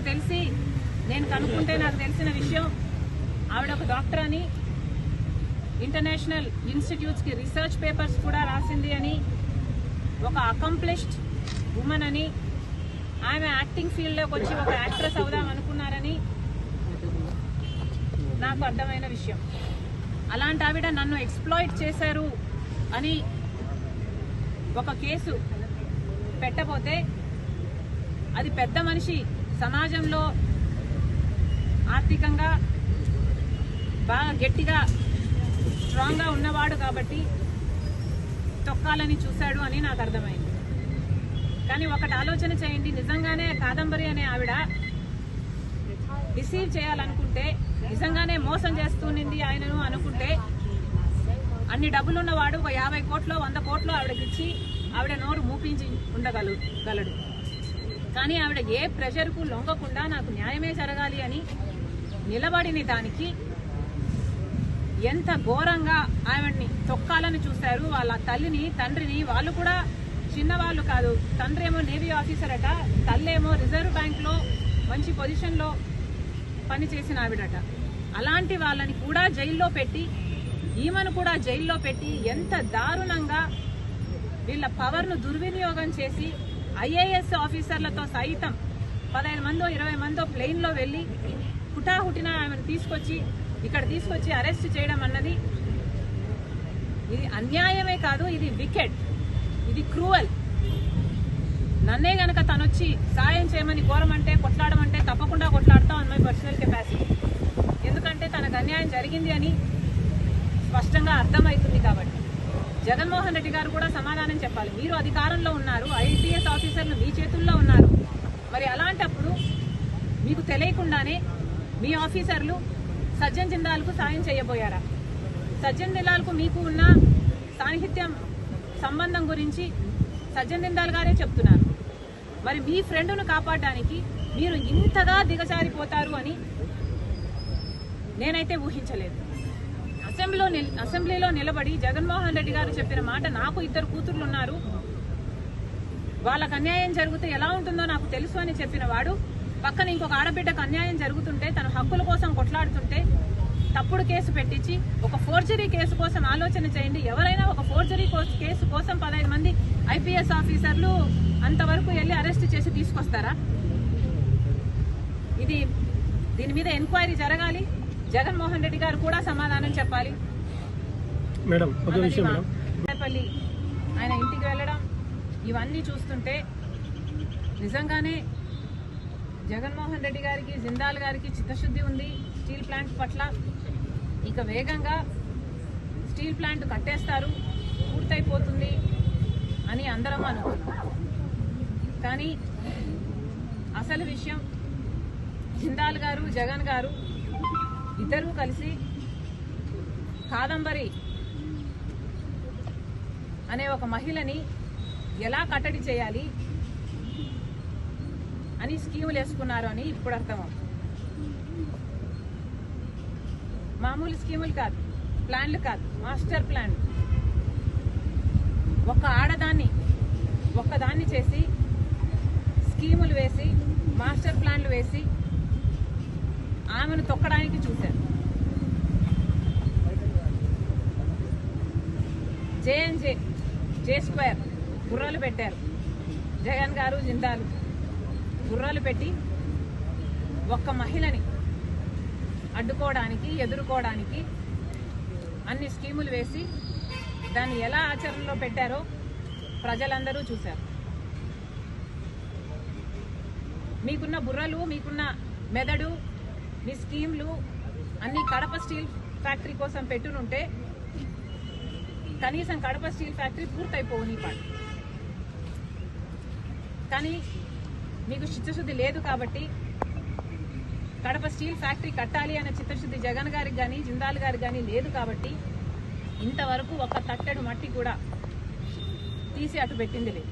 నాకు తెలిసి నేను కనుక్కుంటే నాకు తెలిసిన విషయం ఆవిడ ఒక డాక్టర్ అని ఇంటర్నేషనల్ ఇన్స్టిట్యూట్స్కి రీసెర్చ్ పేపర్స్ కూడా రాసింది అని ఒక అకంప్లిష్డ్ ఉమెన్ అని ఆమె యాక్టింగ్ ఫీల్డ్లోకి వచ్చి ఒక యాక్ట్రెస్ అవుదాం అనుకున్నారని నాకు అర్థమైన విషయం. అలాంటి ఆవిడ నన్ను ఎక్స్ప్లాయిట్ చేశారు అని ఒక కేసు పెట్టబోతే అది పెద్ద మనిషి సమాజంలో ఆర్థికంగా బాగా గట్టిగా స్ట్రాంగ్గా ఉన్నవాడు కాబట్టి తొక్కాలని చూశాడు అని నాకు అర్థమైంది. కానీ ఒకటి ఆలోచన చేయండి. నిజంగానే కాదంబరి అనే ఆవిడ రిసీవ్ చేయాలనుకుంటే నిజంగానే మోసం చేస్తునింది ఆయనను అనుకుంటే అన్ని డబ్బులున్నవాడు ఒక యాభై కోట్లు వంద కోట్లు ఆవిడకిచ్చి ఆవిడ నోరు మూపించి ఉండగలు గలడు. కానీ ఆవిడ ఏ ప్రెషర్కు లొంగకుండా నాకు న్యాయమే జరగాలి అని నిలబడిన దానికి ఎంత ఘోరంగా ఆవిడ్ని తొక్కాలని చూశారు. వాళ్ళ తల్లిని తండ్రిని వాళ్ళు కూడా చిన్నవాళ్ళు కాదు తండ్రి ఏమో నేవీ ఆఫీసర్ అట తల్లేమో రిజర్వ్ బ్యాంక్లో మంచి పొజిషన్లో పనిచేసిన ఆవిడట. అలాంటి వాళ్ళని కూడా జైల్లో పెట్టి ఈమెను కూడా జైల్లో పెట్టి ఎంత దారుణంగా వీళ్ళ పవర్ను దుర్వినియోగం చేసి ఐఏఎస్ ఆఫీసర్లతో సైతం పదహైదు మందో ఇరవై మందో ప్లెయిన్లో వెళ్ళి హుటాహుటిన ఆమెను తీసుకొచ్చి ఇక్కడ తీసుకొచ్చి అరెస్ట్ చేయడం అన్నది ఇది అన్యాయమే కాదు ఇది వికెట్. ఇది క్రూవల్. నన్నే గనక తనొచ్చి సాయం చేయమని కోరమంటే కొట్లాడమంటే తప్పకుండా కొట్లాడతాం అన్న మై పర్సనల్ కెపాసిటీ. ఎందుకంటే తనకు అన్యాయం జరిగింది అని స్పష్టంగా అర్థమవుతుంది కాబట్టి. జగన్మోహన్ రెడ్డి గారు కూడా సమాధానం చెప్పాలి. మీరు అధికారంలో ఉన్నారు ఐపీఎస్ ఆఫీసర్లు మీ చేతుల్లో ఉన్నారు. మరి అలాంటప్పుడు మీకు తెలియకుండానే మీ ఆఫీసర్లు సజ్జన్ జిందాల్కు సాయం చేయబోయారా? సజ్జన్ జిందాల్కు మీకు ఉన్న సాహిత్యం సంబంధం గురించి సజ్జన్ జిందాల్ గారే చెప్తున్నారు. మరి మీ ఫ్రెండ్ను కాపాడడానికి మీరు ఇంతగా దిగజారిపోతారు అని నేనైతే ఊహించలేదు. అసెంబ్లీలో అసెంబ్లీలో నిలబడి జగన్మోహన్ రెడ్డి గారు చెప్పిన మాట నాకు ఇద్దరు కూతుర్లు ఉన్నారు. వాళ్ళకు అన్యాయం జరిగితే ఎలా ఉంటుందో నాకు తెలుసు అని చెప్పిన వాడు. పక్కన ఇంకొక ఆడబిడ్డకు అన్యాయం జరుగుతుంటే తన హక్కుల కోసం కొట్లాడుతుంటే తప్పుడు కేసు పెట్టించి ఒక ఫోర్జరీ కేసు కోసం ఆలోచన చేయండి. ఎవరైనా ఒక ఫోర్జరీ కేసు కోసం పదహైదు మంది ఐపీఎస్ ఆఫీసర్లు అంతవరకు వెళ్ళి అరెస్ట్ చేసి తీసుకొస్తారా? ఇది దీని మీద ఎంక్వైరీ జరగాలి. జగన్మోహన్ రెడ్డి గారు కూడా సమాధానం చెప్పాలి. మేడం తాడేపల్లి ఆయన ఇంటికి వెళ్ళడం ఇవన్నీ చూస్తుంటే నిజంగానే జగన్మోహన్ రెడ్డి గారికి జిందాల్ గారికి చిత్తశుద్ధి ఉంది. స్టీల్ ప్లాంట్ పట్ల ఇక వేగంగా స్టీల్ ప్లాంట్ కట్టేస్తారు పూర్తయిపోతుంది అని అందరం అనుకున్నాం. కానీ అసలు విషయం జిందాల్ గారు జగన్ గారు ఇద్దరూ కలిసి కాదంబరి అనే ఒక మహిళని ఎలా కట్టడి చేయాలి అని స్కీములు వేసుకున్నారు అని ఇప్పుడు అర్థమవుతుంది. మామూలు స్కీములు కాదు ప్లాన్లు కాదు మాస్టర్ ప్లాన్. ఒక ఆడదాన్ని ఒక్కదాన్ని చేసి స్కీములు వేసి మాస్టర్ ప్లాన్లు వేసి ఆమెను తొక్కడానికి చూశారు. జేఎన్జే జే స్క్వేర్ గుర్రాలు పెట్టారు. జగన్ గారు జిందాలు. గుర్రాలు పెట్టి ఒక్క మహిళని అడ్డుకోవడానికి ఎదుర్కోవడానికి అన్ని స్కీములు వేసి దాన్ని ఎలా ఆచరణలో పెట్టారో ప్రజలందరూ చూశారు. మీకున్న బుర్రలు మీకున్న మెదడు మీ స్కీమ్లు అన్ని కడప స్టీల్ ఫ్యాక్టరీ కోసం పెట్టునుంటే కనీసం కడప స్టీల్ ఫ్యాక్టరీ పూర్తయిపోవు నీ పాటు కానీ మీకు చిత్తశుద్ధి లేదు కాబట్టి కడప స్టీల్ ఫ్యాక్టరీ కట్టాలి అనే చిత్తశుద్ధి జగన్ గారికి కానీ జిందాల్ గారికి కానీ లేదు కాబట్టి ఇంతవరకు ఒక తట్టెడు మట్టి కూడా తీసి అటు పెట్టింది లేదు.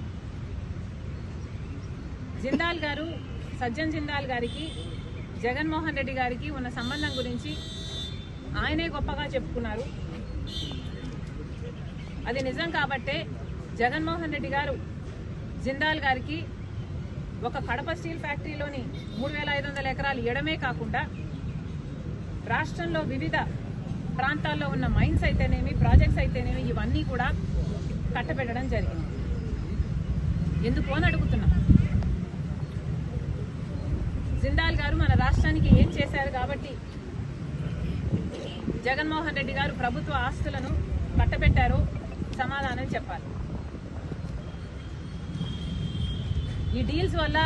జిందాల్ గారు సజ్జన్ జిందాల్ గారికి జగన్మోహన్ రెడ్డి గారికి ఉన్న సంబంధం గురించి ఆయనే గొప్పగా చెప్పుకున్నారు. అది నిజం కాబట్టే జగన్మోహన్ రెడ్డి గారు జిందాల్ గారికి ఒక కడప స్టీల్ ఫ్యాక్టరీలోని మూడు వేల ఐదు వందల ఎకరాలు ఇవ్వడమే కాకుండా రాష్ట్రంలో వివిధ ప్రాంతాల్లో ఉన్న మైన్స్ అయితేనేమి ప్రాజెక్ట్స్ అయితేనేమి ఇవన్నీ కూడా కట్టబెట్టడం జరిగింది. ఎందుకు అని అడుగుతున్నాను జిందాల్ గారు మన రాష్ట్రానికి ఏం చేశారు కాబట్టి జగన్మోహన్ రెడ్డి గారు ప్రభుత్వ ఆస్తులను కట్టబెట్టారు. సమాధానం చెప్పాలి. ఈ డీల్స్ వల్ల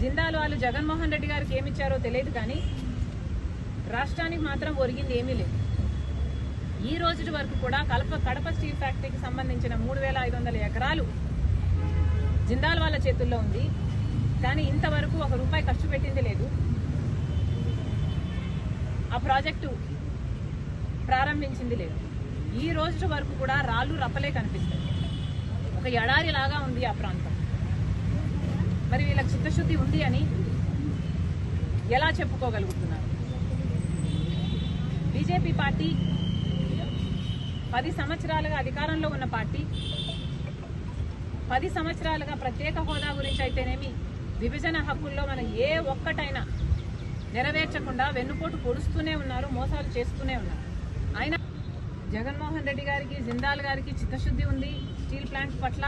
జిందాల్ వాళ్ళు జగన్మోహన్ రెడ్డి గారికి ఏమిచ్చారో తెలియదు కానీ రాష్ట్రానికి మాత్రం ఒరిగింది ఏమీ లేదు. ఈ రోజు వరకు కూడా కలప కడప స్టీల్ ఫ్యాక్టరీకి సంబంధించిన మూడు వేల ఐదు వందల ఎకరాలు జిందాల్ వాళ్ళ చేతుల్లో ఉంది. కానీ ఇంతవరకు ఒక రూపాయి ఖర్చు పెట్టింది లేదు. ఆ ప్రాజెక్టు ప్రారంభించింది లేదు. ఈ రోజు వరకు కూడా రాళ్ళు రప్పలే కనిపిస్తాయి. ఒక ఎడారి లాగా ఉంది ఆ ప్రాంతం. మరి వీళ్ళకి చిత్తశుద్ధి ఉంది అని ఎలా చెప్పుకోగలుగుతున్నారు? బీజేపీ పార్టీ పది సంవత్సరాలుగా అధికారంలో ఉన్న పార్టీ పది సంవత్సరాలుగా ప్రత్యేక హోదా గురించి అయితేనేమి విభజన హక్కుల్లో మనం ఏ ఒక్కటైనా నెరవేర్చకుండా వెన్నుపోటు పొడుస్తూనే ఉన్నారు మోసాలు చేస్తూనే ఉన్నారు. ఆయన జగన్మోహన్ రెడ్డి గారికి జిందాల్ గారికి చిత్తశుద్ధి ఉంది స్టీల్ ప్లాంట్ పట్ల.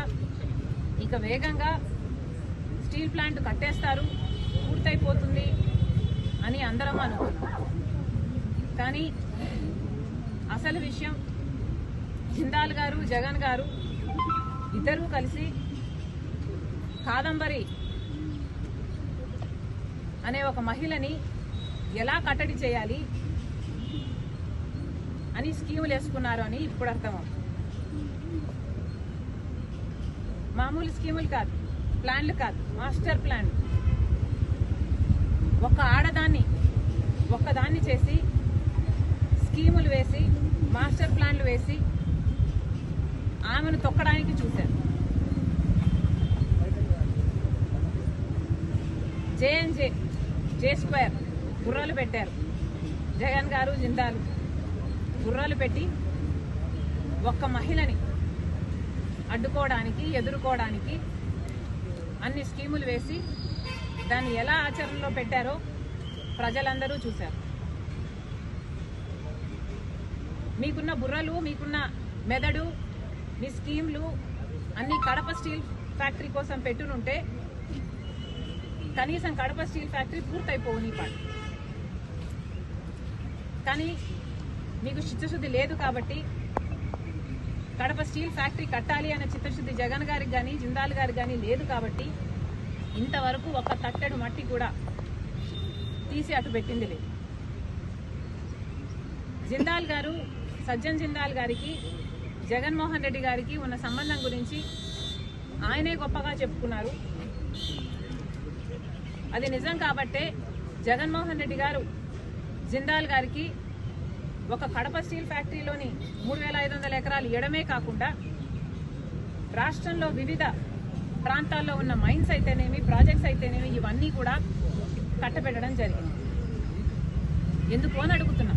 ఇక వేగంగా స్టీల్ ప్లాంట్ కట్టేస్తారు పూర్తయిపోతుంది అని అందరం అనుకున్నాం కానీ అసలు విషయం జిందాల్ గారు జగన్ గారు ఇద్దరూ కలిసి కాదంబరి అనే ఒక మహిళని ఎలా కట్టడి చేయాలి అని స్కీములు వేసుకున్నారు అని ఇప్పుడు అర్థమవుతుంది మామూలు స్కీములు కాదు ప్లాన్లు కాదు మాస్టర్ ప్లాన్. ఒక ఆడదాన్ని ఒక్కదాన్ని చేసి స్కీములు వేసి మాస్టర్ ప్లాన్లు వేసి ఆమెను తొక్కడానికి చూశారు. జేఎన్జే జే స్క్వేర్ గుర్రాలు పెట్టారు. జగన్ గారు జిందాలు. గుర్రాలు పెట్టి ఒక్క మహిళని అడ్డుకోవడానికి ఎదుర్కోవడానికి అన్ని స్కీములు వేసి దాన్ని ఎలా ఆచరణలో పెట్టారో ప్రజలందరూ చూశారు. మీకున్న బుర్రలు మీకున్న మెదడు మీ స్కీమ్లు అన్ని కడప స్టీల్ ఫ్యాక్టరీ కోసం పెట్టునుంటే కనీసం కడప స్టీల్ ఫ్యాక్టరీ పూర్తయిపోని పాడు కానీ మీకు చిత్తశుద్ధి లేదు కాబట్టి కడప స్టీల్ ఫ్యాక్టరీ కట్టాలి అనే చిత్తశుద్ధి జగన్ గారికి కానీ జిందాల్ గారికి కానీ లేదు కాబట్టి ఇంతవరకు ఒక తట్టెడు మట్టి కూడా తీసి అటు పెట్టింది లేదు. జిందాల్ గారు సజ్జన్ జిందాల్ గారికి జగన్మోహన్ రెడ్డి గారికి ఉన్న సంబంధం గురించి ఆయనే గొప్పగా చెప్పుకున్నారు. అది నిజం కాబట్టే జగన్మోహన్ రెడ్డి గారు జిందాల్ గారికి ఒక కడప స్టీల్ ఫ్యాక్టరీలోని మూడు వేల ఐదు వందల ఎకరాలు ఇవ్వడమే కాకుండా రాష్ట్రంలో వివిధ ప్రాంతాల్లో ఉన్న మైన్స్ అయితేనేమి ప్రాజెక్ట్స్ అయితేనేమి ఇవన్నీ కూడా కట్టబెట్టడం జరిగింది. ఎందుకు అని అడుగుతున్నా.